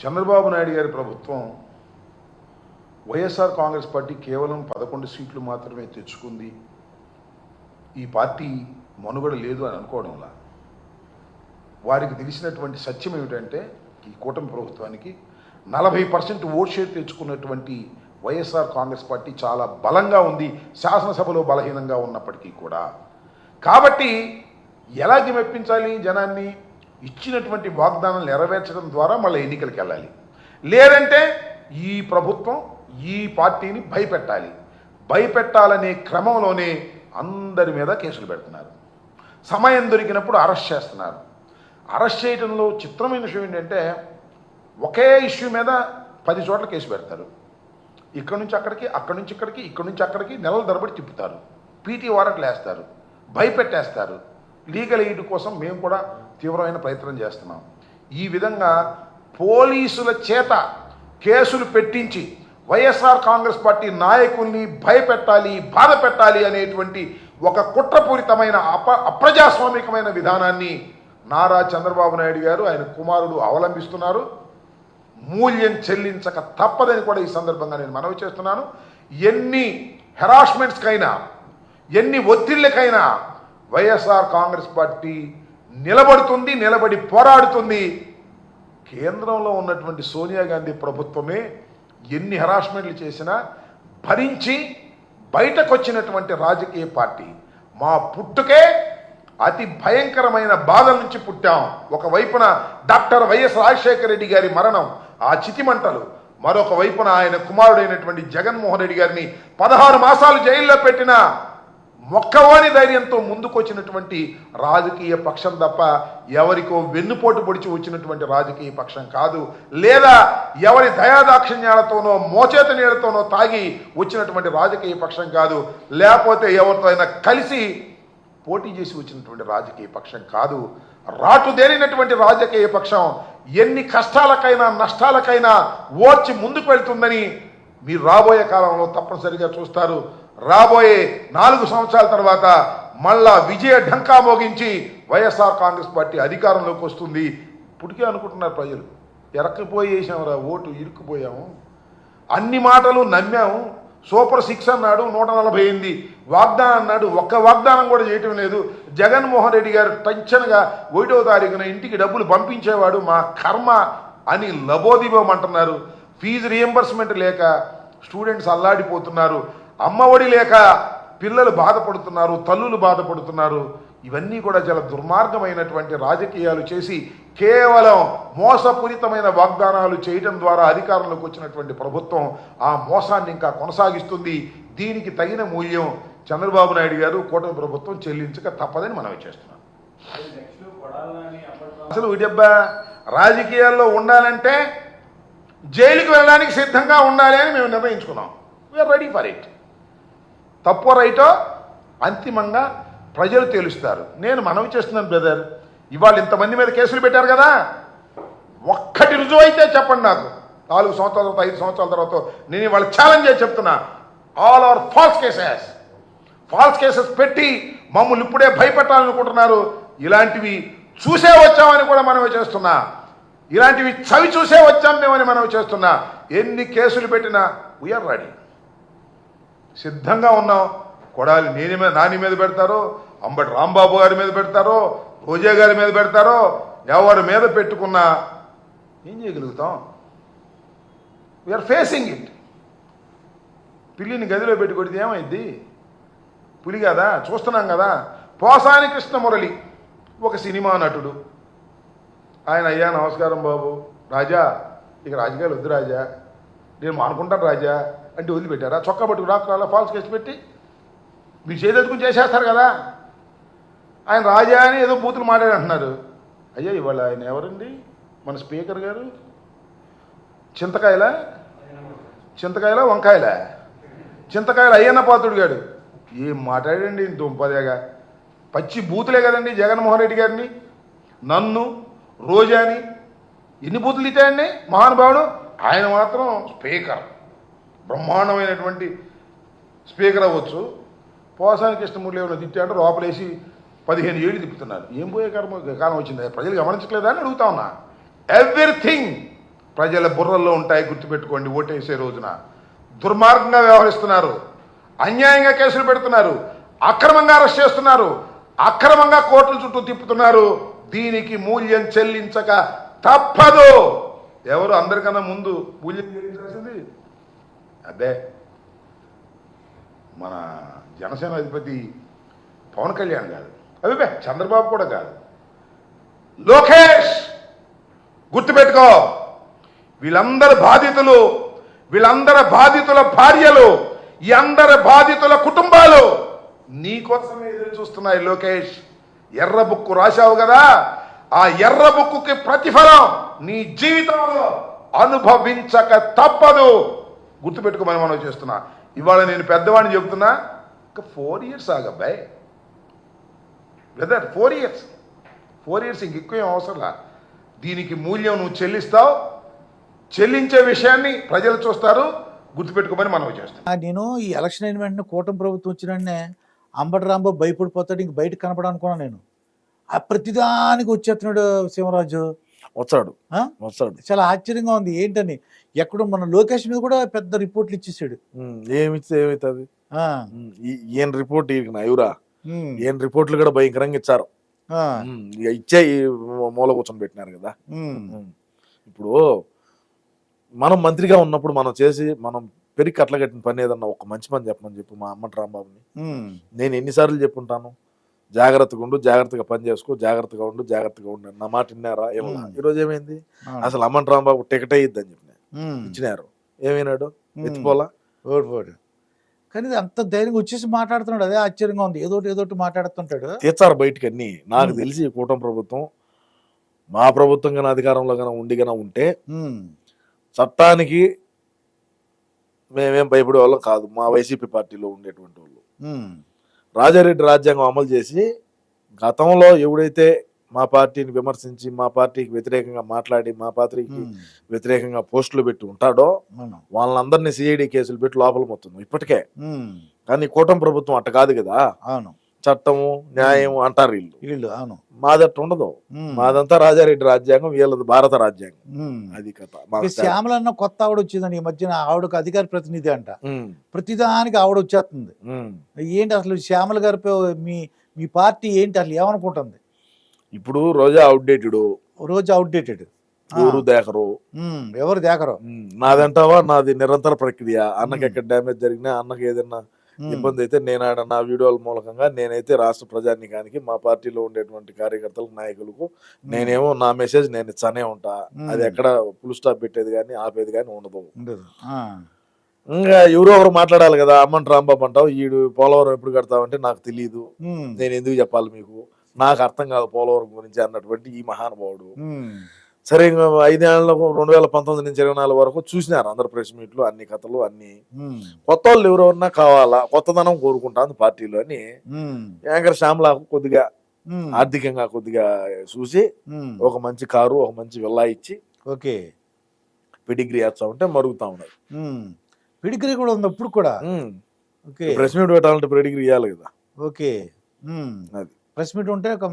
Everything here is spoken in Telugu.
చంద్రబాబు నాయుడు గారి ప్రభుత్వం వైఎస్ఆర్ కాంగ్రెస్ పార్టీ కేవలం పదకొండు సీట్లు మాత్రమే తెచ్చుకుంది. ఈ పార్టీ మనుగడ లేదు అని అనుకోవడంలా. వారికి తెలిసినటువంటి సత్యం ఏమిటంటే ఈ కూటమి ప్రభుత్వానికి నలభై పర్సెంట్ ఓట్ షేర్ తెచ్చుకున్నటువంటి వైఎస్ఆర్ కాంగ్రెస్ పార్టీ చాలా బలంగా ఉంది శాసనసభలో బలహీనంగా ఉన్నప్పటికీ కూడా. కాబట్టి ఎలా మెప్పించాలి జనాన్ని? ఇచ్చినటువంటి వాగ్దానాలు నెరవేర్చడం ద్వారా మళ్ళీ ఎన్నికలకు వెళ్ళాలి. లేదంటే ఈ ప్రభుత్వం ఈ పార్టీని భయపెట్టాలి. భయపెట్టాలనే క్రమంలోనే అందరి మీద కేసులు పెడుతున్నారు. సమయం దొరికినప్పుడు అరెస్ట్ చేస్తున్నారు. అరెస్ట్ చేయడంలో చిత్రమైన విషయం ఏంటంటే ఒకే ఇష్యూ మీద పది చోట్ల కేసు పెడతారు. ఇక్కడ నుంచి అక్కడికి అక్కడి నుంచి ఇక్కడికి ఇక్కడ నుంచి అక్కడికి నెలల తరబడి తిప్పుతారు. పీటీ వారెంట్లు వేస్తారు. భయపెట్టేస్తారు. లీగల్ ఎయిడ్ కోసం మేము కూడా తీవ్రమైన ప్రయత్నం చేస్తున్నాం. ఈ విధంగా పోలీసుల చేత కేసులు పెట్టించి వైఎస్ఆర్ కాంగ్రెస్ పార్టీ నాయకుల్ని భయపెట్టాలి బాధ పెట్టాలి అనేటువంటి ఒక కుట్రపూరితమైన అప అప్రజాస్వామికమైన విధానాన్ని నారా చంద్రబాబు నాయుడు గారు ఆయన కుమారుడు అవలంబిస్తున్నారు. మూల్యం చెల్లించక తప్పదని కూడా ఈ సందర్భంగా నేను మనవి చేస్తున్నాను. ఎన్ని హెరాస్మెంట్స్కైనా ఎన్ని ఒత్తిళ్ళకైనా వైఎస్ఆర్ కాంగ్రెస్ పార్టీ నిలబడుతుంది నిలబడి పోరాడుతుంది. కేంద్రంలో ఉన్నటువంటి సోనియా గాంధీ ప్రభుత్వమే ఎన్ని హెరాస్మెంట్లు చేసినా భరించి బయటకు వచ్చినటువంటి రాజకీయ పార్టీ. మా పుట్టుకే అతి భయంకరమైన బాధల నుంచి పుట్టాం. ఒకవైపున డాక్టర్ వైఎస్ రాజశేఖర రెడ్డి గారి మరణం ఆ చితిమంటలు. మరొక వైపున ఆయన కుమారుడైనటువంటి జగన్మోహన్ రెడ్డి గారిని పదహారు మాసాలు జైల్లో పెట్టిన మొక్కవోని ధైర్యంతో ముందుకొచ్చినటువంటి రాజకీయ పక్షం తప్ప ఎవరికో వెన్నుపోటు పొడిచి వచ్చినటువంటి రాజకీయ పక్షం కాదు. లేదా ఎవరి దయాదాక్షిణ్యాలతోనో మోచేత నీళ్ళతోనో తాగి వచ్చినటువంటి రాజకీయ పక్షం కాదు. లేకపోతే ఎవరితో అయినా కలిసి పోటీ చేసి వచ్చినటువంటి రాజకీయ పక్షం కాదు. రాటుదేరినటువంటి రాజకీయ పక్షం ఎన్ని కష్టాలకైనా నష్టాలకైనా ఓర్చి ముందుకు వెళ్తుందని మీరు రాబోయే కాలంలో తప్పనిసరిగా చూస్తారు. రాబోయే నాలుగు సంవత్సరాల తర్వాత మళ్ళా విజయ ఢంకా మోగించి వైఎస్ఆర్ కాంగ్రెస్ పార్టీ అధికారంలోకి వస్తుంది. ఇప్పటికే అనుకుంటున్నారు ప్రజలు. ఎరక్కిపోయి వేసామురా ఓటు ఇరుక్కుపోయాము. అన్ని మాటలు నమ్మాము. సూపర్ సిక్స్ అన్నాడు నూట నలభై ఎనిమిది వాగ్దానం అన్నాడు. ఒక్క వాగ్దానం కూడా చేయటం లేదు. జగన్మోహన్ రెడ్డి గారు టెన్షన్గా ఒకటో తారీఖున ఇంటికి డబ్బులు పంపించేవాడు మా కర్మ అని లబోదీపం అంటున్నారు. ఫీజు రియంబర్స్మెంట్ లేక స్టూడెంట్స్ అల్లాడిపోతున్నారు. అమ్మఒడి లేక పిల్లలు బాధపడుతున్నారు తల్లులు బాధపడుతున్నారు ఇవన్నీ కూడా చాలా దుర్మార్గమైనటువంటి రాజకీయాలు చేసి కేవలం మోసపూరితమైన వాగ్దానాలు చేయడం ద్వారా అధికారంలోకి వచ్చినటువంటి ప్రభుత్వం ఆ మోసాన్ని ఇంకా కొనసాగిస్తుంది. దీనికి తగిన మూల్యం చంద్రబాబు నాయుడు గారు కూటమి ప్రభుత్వం చెల్లించక తప్పదని మనవి చేస్తున్నాం. అసలు ఇటబ్బా రాజకీయాల్లో ఉండాలంటే జైలుకి వెళ్ళడానికి సిద్ధంగా ఉండాలి అని మేము నిర్ణయించుకున్నాం. వీఆర్ రెడీ ఫర్ ఇట్ తప్పో రైటో అంతిమంగా ప్రజలు తేలుస్తారు. నేను మనవి చేస్తున్నాను బ్రదర్. ఇవాళ ఇంతమంది మీద కేసులు పెట్టారు కదా. ఒక్కటి రుజువు అయితే చెప్పండి నాకు. నాలుగు సంవత్సరాల తర్వాత ఐదు సంవత్సరాల తర్వాత నేను ఇవాళ ఛాలెంజ్ చేసి చెప్తున్నా. All are false cases false cases పెట్టి మమ్మల్ని ఇప్పుడే భయపెట్టాలనుకుంటున్నారు. ఇలాంటివి చూసే వచ్చామని కూడా మనమే చేస్తున్నా. ఇలాంటివి చవి చూసే వచ్చాం మేమని మనవి చేస్తున్నా. ఎన్ని కేసులు పెట్టినా వీఆర్ రెడీ సిద్ధంగా ఉన్నాం. కొడాలి నేని మీద నాని మీద పెడతారో అంబటి రాంబాబు గారి మీద పెడతారో రోజా గారి మీద పెడతారో ఎవరి మీద పెట్టుకున్నా ఏం చేయగలుగుతాం? వీఆర్ ఫేసింగ్ ఇట్ పిల్లిని గదిలో పెట్టి కొడితే ఏమైంది పులి కదా చూస్తున్నాం కదా. పోసాని కృష్ణమురళి ఒక సినిమా నటుడు. ఆయన అయ్యా నమస్కారం బాబు. రాజా ఇక రాజకీయాలు వద్దు రాజా. నేను మానుకుంటాను రాజా. అంటే వదిలిపెట్టారా? చొక్కా పట్టుకు రాకుండా ఫాల్స్ కేసు పెట్టి మీరు చేదెత్తుకుని చేసేస్తారు కదా? ఆయన రాజా అని ఏదో బూతులు మాట్లాడంటున్నారు. అయ్యా ఇవాళ ఆయన ఎవరండి? మన స్పీకర్ గారు? చింతకాయల? చింతకాయల వంకాయల? చింతకాయల అయ్యన్న పాత్రుడు గారు ఏం మాట్లాడండి దుంపదేగా? పచ్చి బూతులే కదండి జగన్మోహన్ రెడ్డి గారిని? నన్ను రోజాని ఎన్ని బూతులు ఇచ్చాయండి మహానుభావుడు? ఆయన మాత్రం స్పీకర్. బ్రహ్మాండమైనటువంటి స్పీకర్ అవ్వచ్చు. పోసాని కృష్ణమూర్తి ఏమైనా తిట్టాడు లోపలేసి పదిహేను ఏళ్ళు తిప్పుతున్నారు. ఏం పోయే కర్మ? కాలం వచ్చింది? ప్రజలు గమనించట్లేదా అని అడుగుతా ఉన్నా. ఎవ్రీథింగ్ ప్రజల బుర్రల్లో ఉంటాయి గుర్తుపెట్టుకోండి ఓటేసే రోజున. దుర్మార్గంగా వ్యవహరిస్తున్నారు. అన్యాయంగా కేసులు పెడుతున్నారు. అక్రమంగా అరెస్ట్ చేస్తున్నారు. అక్రమంగా కోర్టుల చుట్టూ తిప్పుతున్నారు. దీనికి మూల్యం చెల్లించక తప్పదు. ఎవరు అందరికన్నా ముందు మూల్యం చెల్లించాల్సింది అదే మన జనసేన అధిపతి పవన్ కళ్యాణ్ కాదు. అభిపే చంద్రబాబు కూడా కాదు. లోకేష్ గుర్తుపెట్టుకో. వీళ్ళందరి బాధితులు వీళ్ళందరి బాధితుల భార్యలు ఈ అందరి బాధితుల కుటుంబాలు నీ కోసమే ఎదురు చూస్తున్నాయి లోకేష్. ఎర్ర బుక్కు రాశావు కదా ఆ ఎర్ర బుక్కుకి ప్రతిఫలం నీ జీవితంలో అనుభవించక తప్పదు. గుర్తుపెట్టుకోమని మనం చేస్తున్నా. ఇవాళ నేను పెద్దవాడిని చెప్తున్నా ఇంకా four years ఆగబ్బాయ్. Brother four years four years ఇంక ఎక్కువ ఏం అవసరంలా దీనికి మూల్యం నువ్వు చెల్లిస్తావు. చెల్లించే విషయాన్ని ప్రజలు చూస్తారు. గుర్తుపెట్టుకోమని మనం చేస్తాం నేను ఈ ఎలక్షన్ అయిన వెంటనే కూటమి ప్రభుత్వం వచ్చిన వెంటనే అంబటి రాంబాబు భయపడిపోతాడు ఇంక బయట కనపడనుకున్నాను నేను. ఆ ప్రతిదానికి వచ్చేస్తున్నాడు సింహరాజు. వచ్చాడు? వచ్చాడు చాలా ఆశ్చర్యంగా ఉంది. ఏంటని? ఎక్కడో మన లోకేష్ మీద కూడా పెద్ద రిపోర్ట్లు ఇచ్చేసాడు. ఏమిస్తే ఏమవుతుంది ఈయన రిపోర్ట్ ఉమ్, ఈయన రిపోర్ట్లు కూడా భయంకరంగా ఇచ్చారు. ఇచ్చే మూల కూర్చొని పెట్టినారు కదా. ఇప్పుడు మనం మంత్రిగా ఉన్నప్పుడు మనం చేసి మనం పెరిగి కట్టలగట్టిన పని ఏదన్నా ఒక మంచి పని చెప్పమని చెప్పు మా అమ్మటి రాంబాబుని నేను ఎన్నిసార్లు చెప్పుంటాను? జాగ్రత్తగా ఉండు జాగ్రత్తగా పని చేసుకో జాగ్రత్తగా ఉండు జాగ్రత్తగా ఉండు అని. నా మాట విన్నారా? ఏమన్నా. ఈరోజు ఏమైంది. అసలు అమ్మటి రాంబాబు టికెట్ అయ్యిద్దని చెప్పిన. ఉమ్, ఇచ్చినారు. ఏమైనాడు. ఎత్తిపోలా? ఓడి పోడు. కానీ అంత ధైర్యంగా వచ్చేసి మాట్లాడుతున్నాడు. అదే ఆశ్చర్యంగా ఉంది. ఏదోటి ఏదోటి మాట్లాడుతుంటాడు. తీర్చారు బయటికి అన్ని నాకు. తెలిసి కూటమి ప్రభుత్వం మా ప్రభుత్వం కన్నా అధికారంలో కన్నా ఉండి కన్నా ఉంటే చట్టానికి మేమేం భయపడే వాళ్ళం కాదు. మా వైసీపీ పార్టీలో ఉండేటువంటి వాళ్ళు. రాజారెడ్డి రాజ్యాంగం అమలు చేసి గతంలో ఎవడైతే మా పార్టీని విమర్శించి మా పార్టీకి వ్యతిరేకంగా మాట్లాడి మా పార్టీకి వ్యతిరేకంగా పోస్టులు పెట్టి ఉంటాడో. వాళ్ళందరినీ సిఐడి కేసులు పెట్టి లోపల మొత్తం ఇప్పటికే. కానీ కూటమి ప్రభుత్వం అట్ట కాదు కదా. అవును. చట్టము న్యాయం అంటారు వీళ్ళు. వీళ్ళు అవును. మాదట్టు ఉండదు మాదంతా రాజారెడ్డి రాజ్యాంగం వీళ్ళది భారత రాజ్యాంగం. అది కథ. ఈ మాకు శ్యామల అన్న కొత్త ఆవిడ వచ్చిందండి. ఈ మధ్యన ఆవిడకు అధికార ప్రతినిధి అంట. ప్రతిదానికి ఆవిడ వచ్చేస్తుంది. ఏంటి అసలు శ్యామల గారిపై మీ మీ పార్టీ ఏంటి అసలు ఏమనుకుంటుంది? ఇప్పుడు రోజా అవుట్డేటెడ్. రోజు అవుట్డేటెడ్. ఊరు దేకరు. ఎవరు దేకరు? నాదంటావా? నాది నిరంతర ప్రక్రియ. అన్నకి ఎక్కడ డ్యామేజ్ జరిగినా అన్నకి ఏదైనా ఇబ్బంది అయితే నేను ఆడ నా వీడియోల మూలకంగా నేనైతే రాష్ట్ర ప్రజానికానికి మా పార్టీలో ఉండేటువంటి కార్యకర్తలకు నాయకులకు నేనేమో నా మెసేజ్ నేను ఇచ్చానే ఉంటా. అది ఎక్కడ ఫుల్ స్టాప్ పెట్టేది కానీ ఆపేది కానీ ఉండదు. ఇంకా ఎవరో ఒకరు మాట్లాడాలి కదా అమ్మంట రాంబాబు అంటావు ఈడు పోలవరం ఎప్పుడు కడతావంటే నాకు తెలియదు నేను ఎందుకు చెప్పాలి మీకు? నాకు అర్థం కాదు పోలవరం గురించి అన్నటువంటి ఈ మహానుభావుడు. సరే ఇంకా ఐదేళ్ళకు రెండు వేల పంతొమ్మిది నుంచి ఇరవై నాలుగు వరకు చూసినారు అందరు ప్రెస్ మీట్లు అన్ని కథలు అన్ని. కొత్త వాళ్ళు ఎవరెవరన్నా కావాలా కొత్తదనం కోరుకుంటాను పార్టీలో అని యాంకర్ శ్యామలకు కొద్దిగా ఆర్థికంగా కొద్దిగా చూసి ఒక మంచి కారు ఒక మంచి విల్లా ఇచ్చి ఓకే. పెడిగ్రీ వేస్తా ఉంటే మరుగుతా ఉన్నాయి. ఉమ్, పిడికిరి కూడా ఉంది అప్పుడు కూడా? ఓకే. ప్రెస్ మీట్ పెట్టాలంటే పెడిగ్రీ ఇవ్వాలి కదా. ఓకే. అది. ప్రెస్ మీట్ ఉంటే ఒక